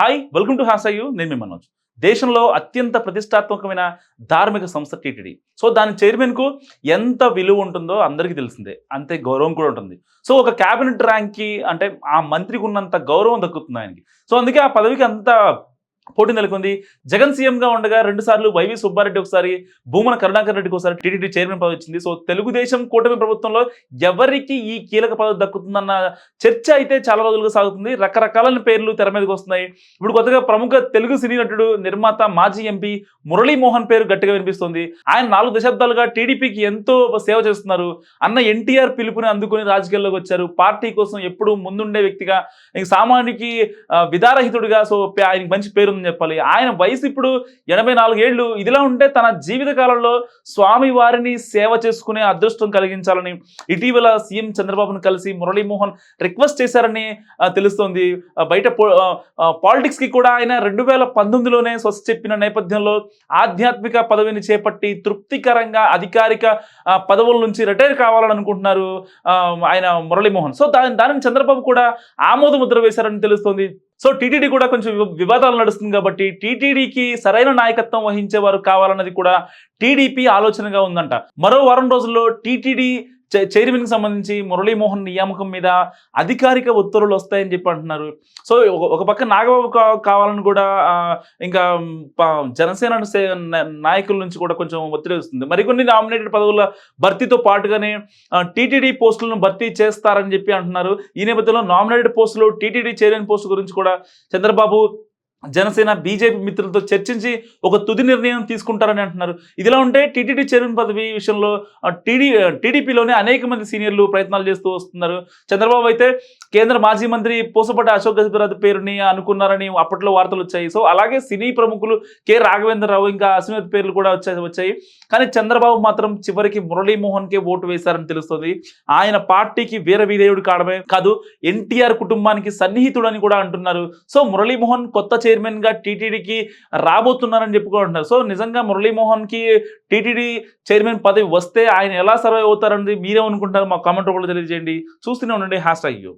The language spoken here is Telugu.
హాయ్ వెల్కమ్ టు హాసయ్యు నేను మీ మనోజ్. దేశంలో అత్యంత ప్రతిష్టాత్మకమైన ధార్మిక సంస్థ టీటీడీ. సో దాని చైర్మన్కు ఎంత విలువ ఉంటుందో అందరికీ తెలిసిందే. అంతే గౌరవం కూడా ఉంటుంది. సో ఒక క్యాబినెట్ ర్యాంక్కి అంటే ఆ మంత్రికి ఉన్నంత గౌరవం దక్కుతుంది ఆయనకి. సో అందుకే ఆ పదవికి అంత పోటీ నెలకొంది. జగన్ సీఎంగా ఉండగా రెండు సార్లు వైవి సుబ్బారెడ్డి ఒకసారి భూమన కరుణాకర్ రెడ్డికి ఒకసారి టీడీడీ చైర్మన్ పదవి వచ్చింది. సో తెలుగుదేశం కూటమి ప్రభుత్వంలో ఎవరికి ఈ కీలక పదవి దక్కుతుందన్న చర్చ అయితే చాలా రోజులుగా సాగుతుంది. రకరకాల పేర్లు తెర మీదకి వస్తున్నాయి. ఇప్పుడు కొత్తగా ప్రముఖ తెలుగు సినీ నటుడు నిర్మాత మాజీ ఎంపీ మురళీమోహన్ పేరు గట్టిగా వినిపిస్తుంది. ఆయన నాలుగు దశాబ్దాలుగా టీడీపీకి ఎంతో సేవ చేస్తున్నారు. అన్న ఎన్టీఆర్ పిలుపుని అందుకుని రాజకీయాల్లోకి వచ్చారు. పార్టీ కోసం ఎప్పుడూ ముందుండే వ్యక్తిగా ఇంక సామాన్యుకి ఆ, విధారహితుడిగా సో ఆయనకి మంచి పేరు ఉందని చెప్పాలి. ఆయన వయసు ఇప్పుడు ఎనభై నాలుగేళ్ళు ఇదిలా ఉంటే తన జీవిత కాలంలో స్వామి వారిని సేవ చేసుకునే అదృష్టం కలిగించాలని ఇటీవల సీఎం చంద్రబాబును కలిసి మురళీమోహన్ రిక్వెస్ట్ చేశారని తెలుస్తోంది. బయట పాలిటిక్స్కి కూడా ఆయన రెండు వేల పంతొమ్మిదిలోనే స్వస్థ చెప్పిన నేపథ్యంలో ఆధ్యాత్మిక పదవిని చేపట్టి తృప్తికరంగా అధికారిక పదవుల నుంచి రిటైర్ కావాలని అనుకుంటున్నారు ఆయన మురళీమోహన్. సో దాని దానిని చంద్రబాబు కూడా ఆమోద ముద్ర వేశారని తెలుస్తోంది. సో టీటీడీ కూడా కొంచెం వివాదాలు నడుస్తుంది కాబట్టి టీటీడీకి సరైన నాయకత్వం వహించేవారు కావాలన్నది కూడా టీడీపీ ఆలోచనగా ఉందంట. మరో వారం రోజుల్లో టీటీడీ చైర్మన్కి సంబంధించి మురళీమోహన్ నియామకం మీద అధికారిక ఉత్తర్వులు వస్తాయని చెప్పి అంటున్నారు. సో ఒక- పక్క నాగబాబు కావాలని కూడా ఇంకా జనసేన నాయకుల నుంచి కూడా కొంచెం ఒత్తిడి వస్తుంది. మరికొన్ని నామినేటెడ్ పదవుల భర్తీతో పాటుగానే టీటీడీ పోస్టులను భర్తీ చేస్తారని చెప్పి అంటున్నారు. ఈ నేపథ్యంలో నామినేటెడ్ పోస్టులు టీటీడీ చైర్మన్ పోస్టు గురించి కూడా చంద్రబాబు జనసేన బీజేపీ మిత్రులతో చర్చించి ఒక తుది నిర్ణయం తీసుకుంటారని అంటున్నారు. ఇదిలా ఉంటే టీటీడీ చైర్మన్ పదవి విషయంలో టీడీ టీడీపీలోనే అనేక మంది సీనియర్లు ప్రయత్నాలు చేస్తూ వస్తున్నారు. చంద్రబాబు అయితే కేంద్ర మాజీ మంత్రి పూసపటి అశోక్ గజపతిరాజు పేరుని అనుకున్నారని అప్పట్లో వార్తలు వచ్చాయి. సో అలాగే సినీ ప్రముఖులు కె. రాఘవేంద్రరావు ఇంకా అశ్వత్ పేర్లు కూడా వచ్చాయి వచ్చాయి. కానీ చంద్రబాబు మాత్రం చివరికి మురళీమోహన్కే ఓటు వేశారని తెలుస్తుంది. ఆయన పార్టీకి వీర విధేయుడు కావడమే కాదు ఎన్టీఆర్ కుటుంబానికి సన్నిహితుడని కూడా అంటున్నారు. సో మురళీమోహన్ కొత్త చైర్మన్గా టీటీడీకి రాబోతున్నారని చెప్పుకుంటున్నారు. సో నిజంగా మురళీమోహన్కి టీటీడీ చైర్మన్ పదవి వస్తే ఆయన ఎలా సర్వైవ్ అవుతారనేది మీరేమనుకుంటారు మా కామెంట్ రూపంలో తెలియజేయండి. చూస్తూనే ఉండండి. Hash tag